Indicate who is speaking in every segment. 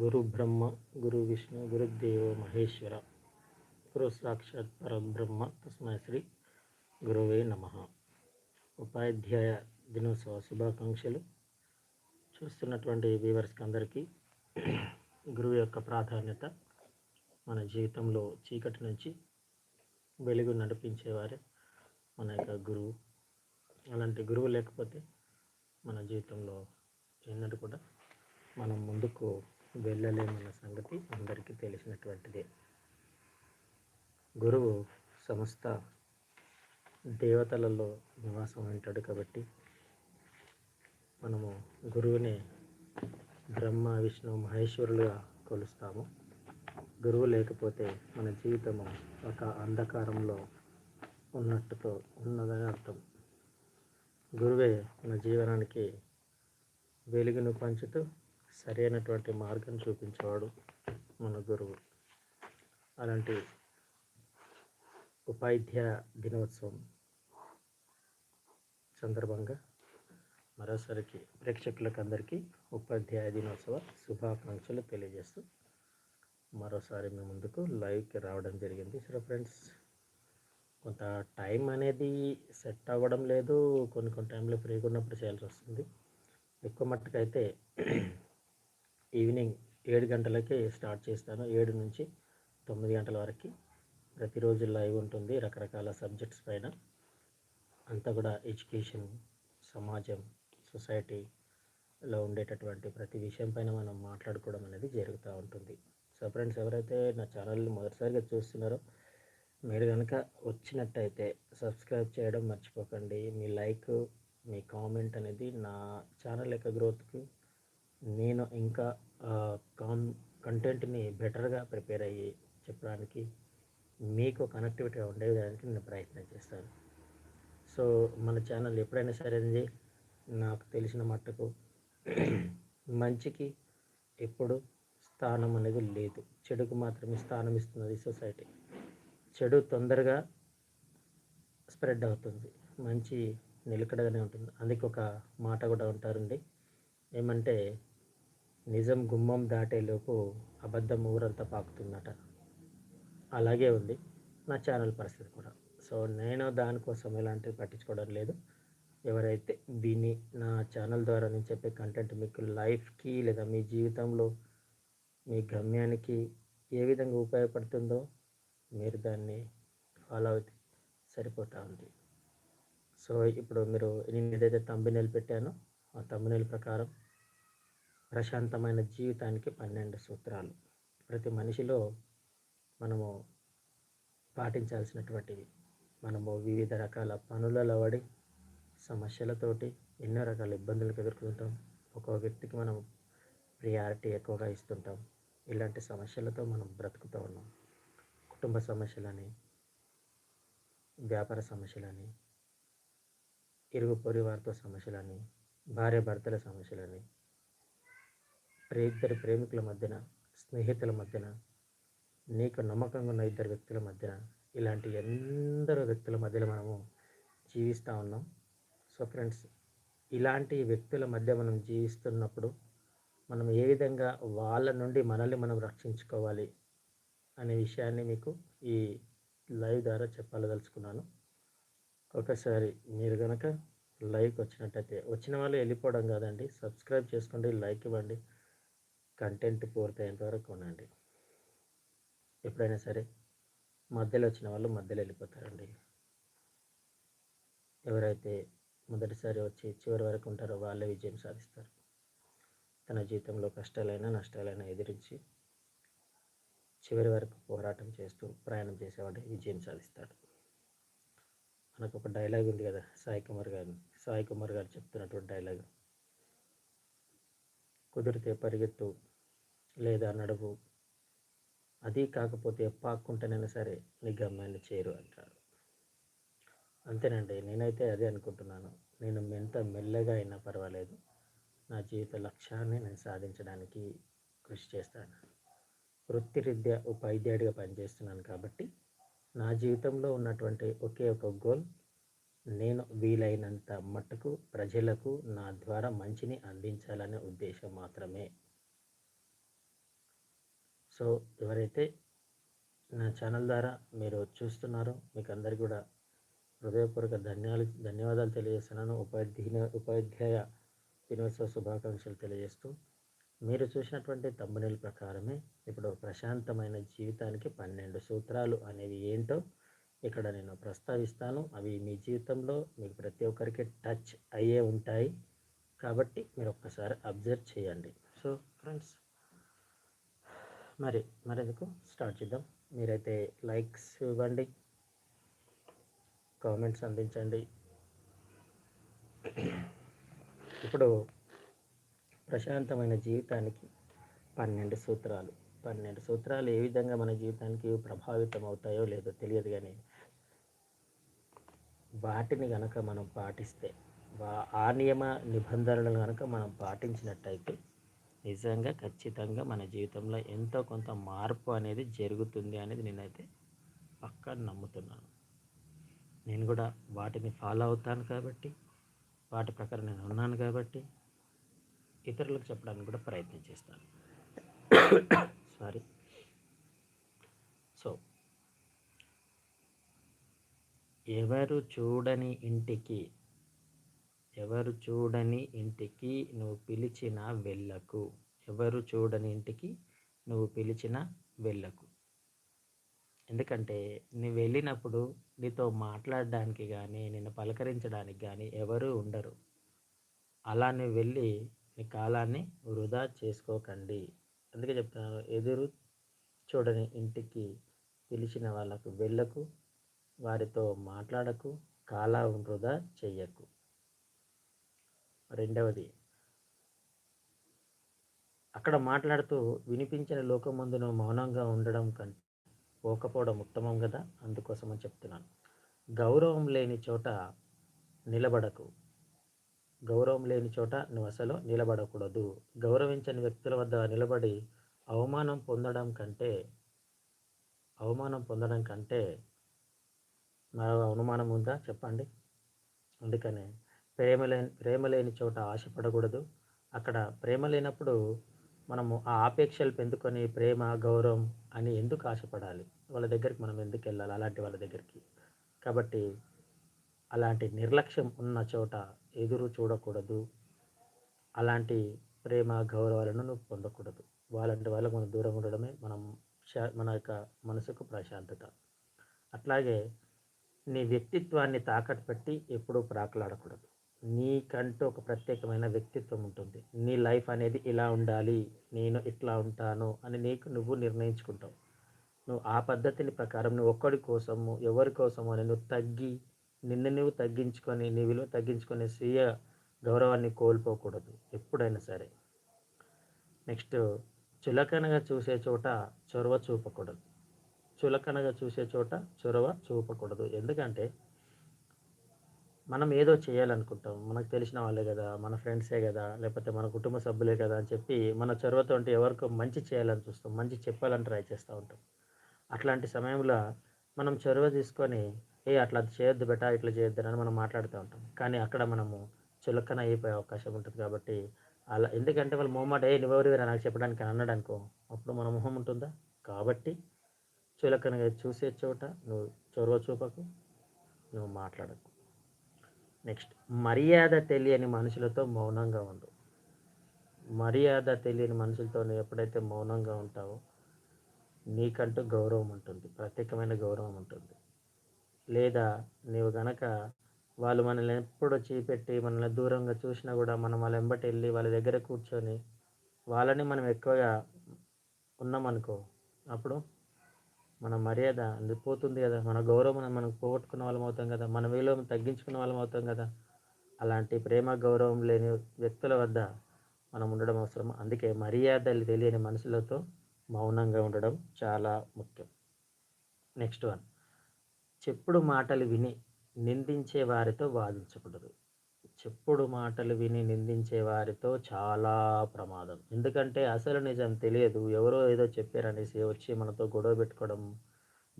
Speaker 1: గురు బ్రహ్మ గురు విష్ణు గురుదేవ మహేశ్వర గురు సాక్షాత్ పరబ్రహ్మ తస్మై శ్రీ గురువే నమ ఉపాధ్యాయ దినోత్సవ శుభాకాంక్షలు చూస్తున్నటువంటి వీవర్స్కి అందరికీ గురువు యొక్క ప్రాధాన్యత మన జీవితంలో చీకటి నుంచి వెలుగు నడిపించేవారే మన యొక్క గురువు అలాంటి గురువు లేకపోతే మన జీవితంలో ఏంటంటే కూడా మనం ముందుకు వెళ్ళలేమన్న సంగతి అందరికీ తెలిసినటువంటిదే గురువు సమస్త దేవతలలో నివాసం ఉంటాడు కాబట్టి మనము గురువుని బ్రహ్మ విష్ణు మహేశ్వరులుగా కొలుస్తాము గురువు లేకపోతే మన జీవితము ఒక అంధకారంలో ఉన్నట్టుతో ఉన్నదని అర్థం గురువే మన జీవనానికి వెలుగును పంచుతూ సరైనటువంటి మార్గం చూపించేవాడు మన గురువు అలాంటి ఉపాధ్యాయ దినోత్సవం సందర్భంగా మరోసారికి ప్రేక్షకులకు అందరికీ ఉపాధ్యాయ దినోత్సవ శుభాకాంక్షలు తెలియజేస్తూ మరోసారి మీ ముందుకు లైవ్కి రావడం జరిగింది సార్ ఫ్రెండ్స్ కొంత టైం అనేది సెట్ అవ్వడం లేదు కొన్ని కొన్ని టైంలో ఫ్రీగా ఉన్నప్పుడు చేయాల్సి వస్తుంది ఎక్కువ మట్టుకైతే ఈవినింగ్ ఏడు గంటలకే స్టార్ట్ చేస్తాను ఏడు నుంచి తొమ్మిది గంటల వరకు ప్రతిరోజు లైవ్ ఉంటుంది రకరకాల సబ్జెక్ట్స్ పైన అంతా కూడా ఎడ్యుకేషన్ సమాజం సొసైటీలో ఉండేటటువంటి ప్రతి విషయం పైన మనం మాట్లాడుకోవడం అనేది జరుగుతూ ఉంటుంది సో ఫ్రెండ్స్ ఎవరైతే నా ఛానల్ని మొదటిసారిగా చూస్తున్నారో మీరు కనుక వచ్చినట్టయితే సబ్స్క్రైబ్ చేయడం మర్చిపోకండి మీ లైక్ మీ కామెంట్ అనేది నా ఛానల్ యొక్క గ్రోత్కి నేను ఇంకా కాన్ కంటెంట్ని బెటర్గా ప్రిపేర్ అయ్యి చెప్పడానికి మీకు కనెక్టివిటీ ఉండే దానికి నేను ప్రయత్నం చేస్తాను సో మన ఛానల్ ఎప్పుడైనా సరేంది నాకు తెలిసిన మట్టుకు మంచికి ఎప్పుడు స్థానం అనేది లేదు చెడుకు మాత్రమే స్థానం ఇస్తున్నది సొసైటీ చెడు తొందరగా స్ప్రెడ్ అవుతుంది మంచి నిలకడగానే ఉంటుంది అందుకు ఒక మాట కూడా ఉంటారండి ఏమంటే నిజం గుమ్మం దాటేలోపు అబద్ధం ఊరంతా పాకుతుందట అలాగే ఉంది నా ఛానల్ పరిస్థితి కూడా సో నేను దానికోసం ఎలాంటివి పట్టించుకోవడం లేదు ఎవరైతే విని నా ఛానల్ ద్వారా నేను చెప్పే కంటెంట్ మీకు లైఫ్కి లేదా మీ జీవితంలో మీ గమ్యానికి ఏ విధంగా ఉపయోగపడుతుందో మీరు దాన్ని ఫాలో అయితే సరిపోతూ ఉంది సో ఇప్పుడు మీరు నేను ఏదైతే తమ్మినేలు పెట్టానో ఆ తమ్మినేలు ప్రకారం ప్రశాంతమైన జీవితానికి పన్నెండు సూత్రాలు ప్రతి మనిషిలో మనము పాటించాల్సినటువంటివి మనము వివిధ రకాల పనులలో పడి సమస్యలతోటి ఎన్నో రకాల ఇబ్బందులకు ఎదుర్కొంటాం ఒక్కో వ్యక్తికి మనం ప్రియారిటీ ఎక్కువగా ఇస్తుంటాం ఇలాంటి సమస్యలతో మనం బ్రతుకుతూ ఉన్నాం కుటుంబ సమస్యలని వ్యాపార సమస్యలని ఇరుగు పొరి వారితో సమస్యలని భార్య భర్తల సమస్యలని ఇద్దరు ప్రేమికుల మధ్యన స్నేహితుల మధ్యన నీకు నమ్మకంగా ఉన్న ఇద్దరు వ్యక్తుల మధ్యన ఇలాంటి ఎందరో వ్యక్తుల మధ్యలో మనము జీవిస్తూ ఉన్నాం సో ఫ్రెండ్స్ ఇలాంటి వ్యక్తుల మధ్య మనం జీవిస్తున్నప్పుడు మనం ఏ విధంగా వాళ్ళ నుండి మనల్ని మనం రక్షించుకోవాలి అనే విషయాన్ని మీకు ఈ లైవ్ ద్వారా చెప్పాలదలుచుకున్నాను ఒకసారి మీరు కనుక లైవ్కి వచ్చినట్టయితే వచ్చిన వాళ్ళు వెళ్ళిపోవడం కాదండి సబ్స్క్రైబ్ చేసుకోండి లైక్ ఇవ్వండి కంటెంట్ పూర్తయ్యేంత వరకు ఉండండి ఎప్పుడైనా సరే మధ్యలో వచ్చిన వాళ్ళు మధ్యలో వెళ్ళిపోతారండి ఎవరైతే మొదటిసారి వచ్చి చివరి వరకు ఉంటారో వాళ్ళే విజయం సాధిస్తారు తన జీవితంలో కష్టాలైనా నష్టాలైనా ఎదిరించి చివరి వరకు పోరాటం చేస్తూ ప్రయాణం చేసేవాడు విజయం సాధిస్తాడు మనకు ఒక డైలాగ్ ఉంది కదా సాయి కుమార్ గారు సాయి కుమార్ గారు చెప్తున్నటువంటి డైలాగ్ కుదిరితే పరిగెత్తు లేదా నడువు అది కాకపోతే పాక్కుంటేనైనా సరే నీ గమ్యాన్ని చేరు అంటాడు అంతేనండి నేనైతే అదే అనుకుంటున్నాను నేను ఎంత మెల్లగా అయినా పర్వాలేదు నా జీవిత లక్ష్యాన్ని నేను సాధించడానికి కృషి చేస్తాను వృత్తిరీత్యా ఉపాధ్యాయుడిగా పనిచేస్తున్నాను కాబట్టి నా జీవితంలో ఉన్నటువంటి ఒకే ఒక గోల్ నేను వీలైనంత మట్టుకు ప్రజలకు నా ద్వారా మంచిని అందించాలనే ఉద్దేశం మాత్రమే సో ఎవరైతే నా ఛానల్ ద్వారా మీరు చూస్తున్నారో మీకు అందరికీ కూడా హృదయపూర్వక ధన్యాలు ధన్యవాదాలు తెలియజేస్తున్నాను ఉపాధ్యాయ ఉపాధ్యాయ దినోత్సవ శుభాకాంక్షలు తెలియజేస్తూ మీరు చూసినటువంటి తమ్మునీల ప్రకారమే ఇప్పుడు ప్రశాంతమైన జీవితానికి పన్నెండు సూత్రాలు అనేవి ఏంటో ఇక్కడ నేను ప్రస్తావిస్తాను అవి మీ జీవితంలో మీకు ప్రతి ఒక్కరికి టచ్ అయ్యే ఉంటాయి కాబట్టి మీరు ఒక్కసారి అబ్జర్వ్ చేయండి సో ఫ్రెండ్స్ మరి మరి ఎందుకు స్టార్ట్ చేద్దాం మీరైతే లైక్స్ ఇవ్వండి కామెంట్స్ అందించండి ఇప్పుడు ప్రశాంతమైన జీవితానికి పన్నెండు సూత్రాలు పన్నెండు సూత్రాలు ఏ విధంగా మన జీవితానికి ప్రభావితం అవుతాయో లేదో తెలియదు కానీ వాటిని కనుక మనం పాటిస్తే ఆ నియమ నిబంధనలను కనుక మనం పాటించినట్టయితే నిజంగా ఖచ్చితంగా మన జీవితంలో ఎంతో కొంత మార్పు అనేది జరుగుతుంది అనేది నేనైతే పక్కా నమ్ముతున్నాను నేను కూడా వాటిని ఫాలో అవుతాను కాబట్టి వాటి ప్రకారం నేను ఉన్నాను కాబట్టి ఇతరులకు చెప్పడానికి కూడా ప్రయత్నం చేస్తాను సారీ సో ఎవరు చూడని ఇంటికి ఎవరు చూడని ఇంటికి నువ్వు పిలిచిన వెళ్ళకు ఎవరు చూడని ఇంటికి నువ్వు పిలిచిన వెళ్ళకు ఎందుకంటే నువ్వు వెళ్ళినప్పుడు నీతో మాట్లాడడానికి కానీ నిన్ను పలకరించడానికి కానీ ఎవరు ఉండరు అలా నువ్వు వెళ్ళి నీ కాలాన్ని వృధా చేసుకోకండి అందుకే చెప్తున్నాను ఎదురు చూడని ఇంటికి పిలిచిన వాళ్ళకు వెళ్ళకు వారితో మాట్లాడకు కాలా వృధా చెయ్యకు రెండవది అక్కడ మాట్లాడుతూ వినిపించిన లోకమందును మౌనంగా ఉండడం కంటే పోకపోవడం ఉత్తమం కదా అందుకోసమని చెప్తున్నాను గౌరవం లేని చోట నిలబడకు గౌరవం లేని చోట నువ్వు అసలు నిలబడకూడదు గౌరవించని వ్యక్తుల వద్ద నిలబడి అవమానం పొందడం కంటే అవమానం పొందడం కంటే మరో అనుమానం ఉందా చెప్పండి అందుకనే ప్రేమలే ప్రేమ లేని చోట ఆశపడకూడదు అక్కడ ప్రేమ లేనప్పుడు మనము ఆ ఆపేక్షలు పెందుకొని ప్రేమ గౌరవం అని ఎందుకు ఆశపడాలి వాళ్ళ దగ్గరికి మనం ఎందుకు వెళ్ళాలి అలాంటి వాళ్ళ దగ్గరికి కాబట్టి అలాంటి నిర్లక్ష్యం ఉన్న చోట ఎదురు చూడకూడదు అలాంటి ప్రేమ గౌరవాలను నువ్వు పొందకూడదు వాళ్ళంటి వాళ్ళకు మనం దూరం ఉండడమే మనం మన యొక్క మనసుకు ప్రశాంతత అట్లాగే నీ వ్యక్తిత్వాన్ని తాకట్టు పెట్టి ఎప్పుడూ ప్రాకులాడకూడదు నీకంటూ ఒక ప్రత్యేకమైన వ్యక్తిత్వం ఉంటుంది నీ లైఫ్ అనేది ఇలా ఉండాలి నేను ఇట్లా ఉంటాను అని నీకు నువ్వు నిర్ణయించుకుంటావు నువ్వు ఆ పద్ధతిని ప్రకారం నువ్వు ఒక్కడి కోసము ఎవరి కోసము అని నువ్వు తగ్గి నిన్ను నువ్వు తగ్గించుకొని నీ విలువ తగ్గించుకొని స్వీయ గౌరవాన్ని కోల్పోకూడదు ఎప్పుడైనా సరే నెక్స్ట్ చులకనగా చూసే చోట చొరవ చూపకూడదు చులకనగా చూసే చోట చొరవ చూపకూడదు ఎందుకంటే మనం ఏదో చేయాలనుకుంటాం మనకు తెలిసిన వాళ్ళే కదా మన ఫ్రెండ్సే కదా లేకపోతే మన కుటుంబ సభ్యులే కదా అని చెప్పి మన చొరవతో ఉంటే ఎవరికో మంచి చేయాలని చూస్తాం మంచి చెప్పాలని ట్రై చేస్తూ ఉంటాం అట్లాంటి సమయంలో మనం చొరవ తీసుకొని ఏ అట్లా చేయొద్దు బెటా ఇట్లా చేయొద్దు అని మనం మాట్లాడుతూ ఉంటాం కానీ అక్కడ మనము చులకన అయిపోయే అవకాశం ఉంటుంది కాబట్టి అలా ఎందుకంటే వాళ్ళు మొహమాట ఏ నువ్వెవరివరా నాకు చెప్పడానికి అని అన్నాడు అనుకో అప్పుడు మన మొహం ఉంటుందా కాబట్టి చులకనగా చూసే చోట నువ్వు చొరవ చూపకు నువ్వు మాట్లాడకు నెక్స్ట్ మర్యాద తెలియని మనుషులతో మౌనంగా ఉండు మర్యాద తెలియని మనుషులతో ఎప్పుడైతే మౌనంగా ఉంటావో నీకంటూ గౌరవం ఉంటుంది ప్రత్యేకమైన గౌరవం ఉంటుంది లేదా నీవు గనక వాళ్ళు మనల్ని ఎప్పుడు చీపెట్టి మనల్ని దూరంగా చూసినా కూడా మనం వాళ్ళ వెంబటి వెళ్ళి వాళ్ళ దగ్గర కూర్చొని వాళ్ళని మనం ఎక్కువగా ఉన్నామనుకో అప్పుడు మన మర్యాద అందిపోతుంది కదా మన గౌరవం మనం పోగొట్టుకున్న వాళ్ళం అవుతాం కదా మన విలువను తగ్గించుకున్న వాళ్ళం అవుతాం కదా అలాంటి ప్రేమ గౌరవం లేని వ్యక్తుల వద్ద మనం ఉండడం అవసరం అందుకే మర్యాదలు తెలియని మనుషులతో మౌనంగా ఉండడం చాలా ముఖ్యం నెక్స్ట్ వన్ చెప్పుడు మాటలు విని నిందించే వారితో వాదించకూడదు చెప్పుడు మాటలు విని నిందించే వారితో చాలా ప్రమాదం ఎందుకంటే అసలు నిజం తెలియదు ఎవరో ఏదో చెప్పారనేసి వచ్చి మనతో గొడవ పెట్టుకోవడం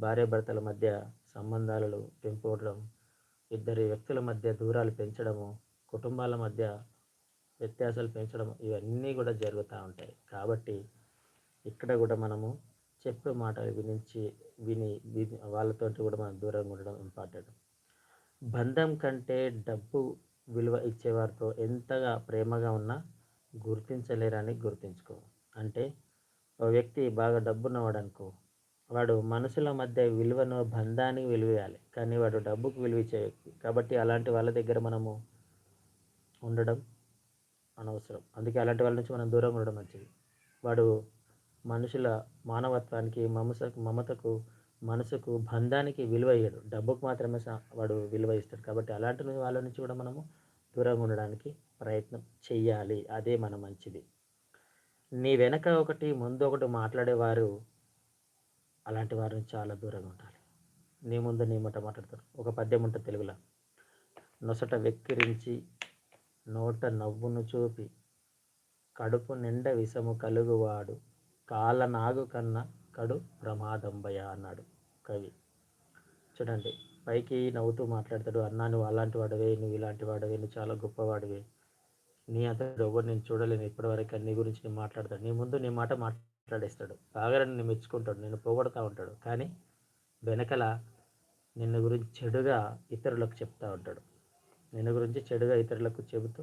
Speaker 1: భార్యాభర్తల మధ్య సంబంధాలను పెంపుకోవడం ఇద్దరు వ్యక్తుల మధ్య దూరాలు పెంచడము కుటుంబాల మధ్య వ్యత్యాసాలు పెంచడం ఇవన్నీ కూడా జరుగుతూ ఉంటాయి కాబట్టి ఇక్కడ కూడా మనము చెప్పుడు మాటలు వినించి విని వాళ్ళతో కూడా మనం దూరంగా ఉండడం ఇంపార్టెంట్ బంధం కంటే డబ్బు విలువ ఇచ్చేవారితో ఎంతగా ప్రేమగా ఉన్నా గుర్తించలేరని గుర్తించుకో అంటే ఓ వ్యక్తి బాగా డబ్బున్నవాడు అనుకో వాడు మనుషుల మధ్య విలువను బంధానికి విలువేయాలి కానీ వాడు డబ్బుకు విలువ ఇచ్చే వ్యక్తి కాబట్టి అలాంటి వాళ్ళ దగ్గర మనము ఉండడం అనవసరం అందుకే అలాంటి వాళ్ళ నుంచి మనం దూరంగా ఉండడం మంచిది వాడు మనుషుల మానవత్వానికి మమస మమతకు మనసుకు బంధానికి విలువ ఇయ్యడు డబ్బుకు మాత్రమే వాడు విలువ ఇస్తాడు కాబట్టి అలాంటి వాళ్ళ నుంచి కూడా మనము దూరంగా ఉండడానికి ప్రయత్నం చెయ్యాలి అదే మన మంచిది నీ వెనక ఒకటి ముందు ఒకటి మాట్లాడేవారు అలాంటి వారిని చాలా దూరంగా ఉండాలి నీ ముందు నీ మాట మాట్లాడతారు ఒక పద్యం ఉంటుంది తెలుగులో నొసట వెక్కిరించి నోట నవ్వును చూపి కడుపు నిండ విషము కలుగువాడు కాళ్ళ నాగు కన్నా కడు ప్రమాదంబయ అన్నాడు కవి చూడండి పైకి నవ్వుతూ మాట్లాడతాడు అన్నా నువ్వు అలాంటి వాడవే నువ్వు ఇలాంటి వాడవే నువ్వు చాలా గొప్పవాడివే నీ అతడు ఎవరు నేను చూడలేను ఇప్పటివరకు నీ గురించి నేను మాట్లాడతాడు నీ ముందు నీ మాట మాట్లాడేస్తాడు బాగా నేను మెచ్చుకుంటాడు నేను పోగొడతా ఉంటాడు కానీ వెనకల నిన్న గురించి చెడుగా ఇతరులకు చెప్తా ఉంటాడు నిన్న గురించి చెడుగా ఇతరులకు చెబుతూ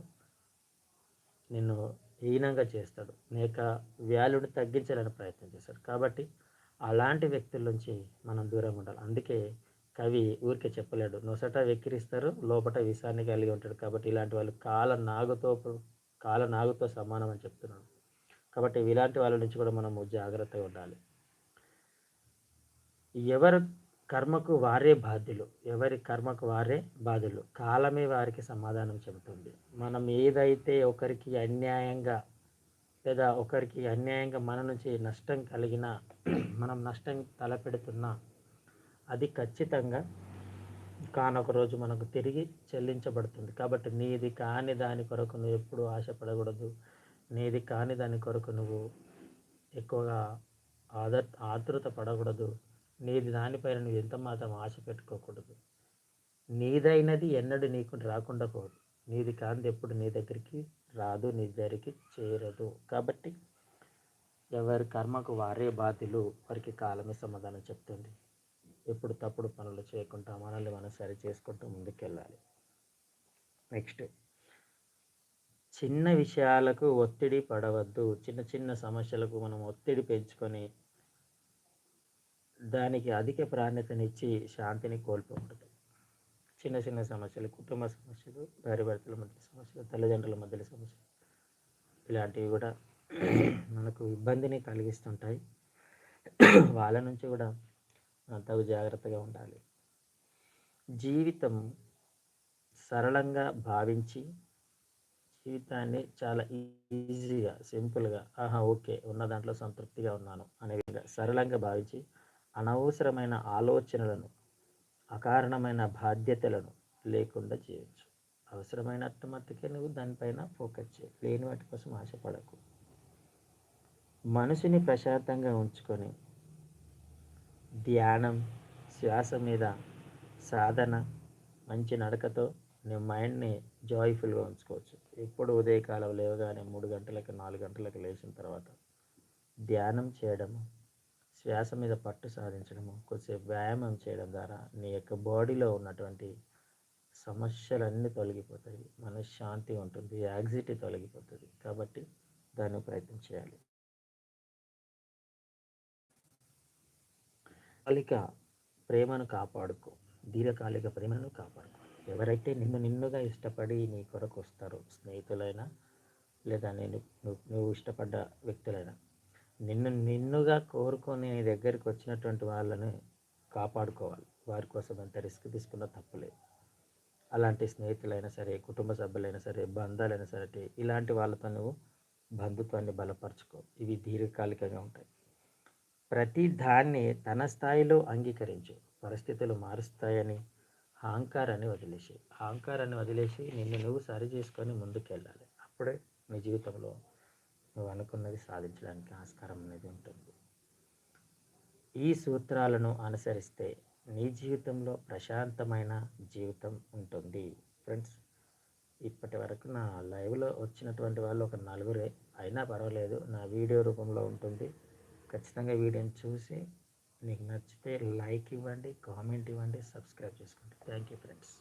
Speaker 1: నిన్ను హీనంగా చేస్తాడు నీ యొక్క వ్యాల్యూని తగ్గించాలని ప్రయత్నం చేస్తాడు కాబట్టి అలాంటి వ్యక్తుల నుంచి మనం దూరంగా ఉండాలి అందుకే కవి ఊరికే చెప్పలేడు నొసట వెక్కిరిస్తారు లోపట విషాన్ని కలిగి ఉంటాడు కాబట్టి ఇలాంటి వాళ్ళు కాల నాగుతో కాల నాగుతో సమానం అని చెప్తున్నాడు కాబట్టి ఇలాంటి వాళ్ళ నుంచి కూడా మనము జాగ్రత్తగా ఉండాలి ఎవరు కర్మకు వారే బాధ్యులు ఎవరి కర్మకు వారే బాధ్యులు కాలమే వారికి సమాధానం చెబుతుంది మనం ఏదైతే ఒకరికి అన్యాయంగా లేదా ఒకరికి అన్యాయంగా మన నుంచి నష్టం కలిగినా మనం నష్టం తలపెడుతున్నా అది ఖచ్చితంగా కానొక రోజు మనకు తిరిగి చెల్లించబడుతుంది కాబట్టి నీది కాని దాని కొరకు నువ్వు ఎప్పుడు ఆశపడకూడదు నీది కాని దాని కొరకు నువ్వు ఎక్కువగా ఆద ఆతృత పడకూడదు నీది దానిపైన నువ్వు ఎంత మాత్రం ఆశ పెట్టుకోకూడదు నీదైనది ఎన్నడూ నీకు రాకుండా పోదు నీది కాంతి ఎప్పుడు నీ దగ్గరికి రాదు నీ దగ్గరికి చేరదు కాబట్టి ఎవరి కర్మకు వారే బాధ్యులు వారికి కాలమే సమాధానం చెప్తుంది ఎప్పుడు తప్పుడు పనులు చేయకుండా మనల్ని మనం సరి చేసుకుంటూ ముందుకెళ్ళాలి నెక్స్ట్ చిన్న విషయాలకు ఒత్తిడి పడవద్దు చిన్న చిన్న సమస్యలకు మనం ఒత్తిడి పెంచుకొని దానికి అధిక ప్రాధాన్యతనిచ్చి శాంతిని కోల్పోకూడదు చిన్న చిన్న సమస్యలు కుటుంబ సమస్యలు భర్తల మధ్య సమస్యలు తల్లిదండ్రుల మధ్యలో సమస్యలు ఇలాంటివి కూడా మనకు ఇబ్బందిని కలిగిస్తుంటాయి వాళ్ళ నుంచి కూడా తగు జాగ్రత్తగా ఉండాలి జీవితం సరళంగా భావించి జీవితాన్ని చాలా ఈజీగా సింపుల్గా ఆహా ఓకే ఉన్న దాంట్లో సంతృప్తిగా ఉన్నాను అనే విధంగా సరళంగా భావించి అనవసరమైన ఆలోచనలను అకారణమైన బాధ్యతలను లేకుండా చేయొచ్చు అవసరమైన అత్తమత్తకే నువ్వు దానిపైన ఫోకస్ చేయి లేని వాటి కోసం ఆశపడకు మనసుని ప్రశాంతంగా ఉంచుకొని ధ్యానం శ్వాస మీద సాధన మంచి నడకతో నీ మైండ్ని జాయ్ఫుల్గా ఉంచుకోవచ్చు ఎప్పుడు ఉదయకాలం లేవగానే మూడు గంటలకు నాలుగు గంటలకు లేచిన తర్వాత ధ్యానం చేయడము శ్వాస మీద పట్టు సాధించడము కొద్దిసేపు వ్యాయామం చేయడం ద్వారా నీ యొక్క బాడీలో ఉన్నటువంటి సమస్యలన్నీ తొలగిపోతాయి మనశ్శాంతి ఉంటుంది యాక్సిటీ తొలగిపోతుంది కాబట్టి దాన్ని ప్రయత్నం చేయాలి దీర్ఘకాలిక ప్రేమను కాపాడుకో దీర్ఘకాలిక ప్రేమను కాపాడుకో ఎవరైతే నిన్ను నిన్నుగా ఇష్టపడి నీ కొరకు వస్తారో స్నేహితులైనా లేదా నేను నువ్వు ఇష్టపడ్డ వ్యక్తులైనా నిన్ను నిన్నుగా కోరుకొని నీ దగ్గరికి వచ్చినటువంటి వాళ్ళని కాపాడుకోవాలి వారి కోసం ఎంత రిస్క్ తీసుకున్నా తప్పులేదు అలాంటి స్నేహితులైనా సరే కుటుంబ సభ్యులైనా సరే బంధాలైనా సరే ఇలాంటి వాళ్ళతో నువ్వు బంధుత్వాన్ని బలపరచుకో ఇవి దీర్ఘకాలికంగా ఉంటాయి ప్రతి దాన్ని తన స్థాయిలో అంగీకరించు పరిస్థితులు మారుస్తాయని అహంకారాన్ని వదిలేసి అహంకారాన్ని వదిలేసి నిన్ను నువ్వు సరి చేసుకొని ముందుకు వెళ్ళాలి అప్పుడే నీ జీవితంలో నువ్వు అనుకున్నది సాధించడానికి ఆస్కారం అనేది ఉంటుంది ఈ సూత్రాలను అనుసరిస్తే నీ జీవితంలో ప్రశాంతమైన జీవితం ఉంటుంది ఫ్రెండ్స్ ఇప్పటి వరకు నా లైవ్లో వచ్చినటువంటి వాళ్ళు ఒక నలుగురే అయినా పర్వాలేదు నా వీడియో రూపంలో ఉంటుంది ఖచ్చితంగా వీడియోని చూసి మీకు నచ్చితే లైక్ ఇవ్వండి కామెంట్ ఇవ్వండి సబ్స్క్రైబ్ చేసుకోండి థ్యాంక్ యూ ఫ్రెండ్స్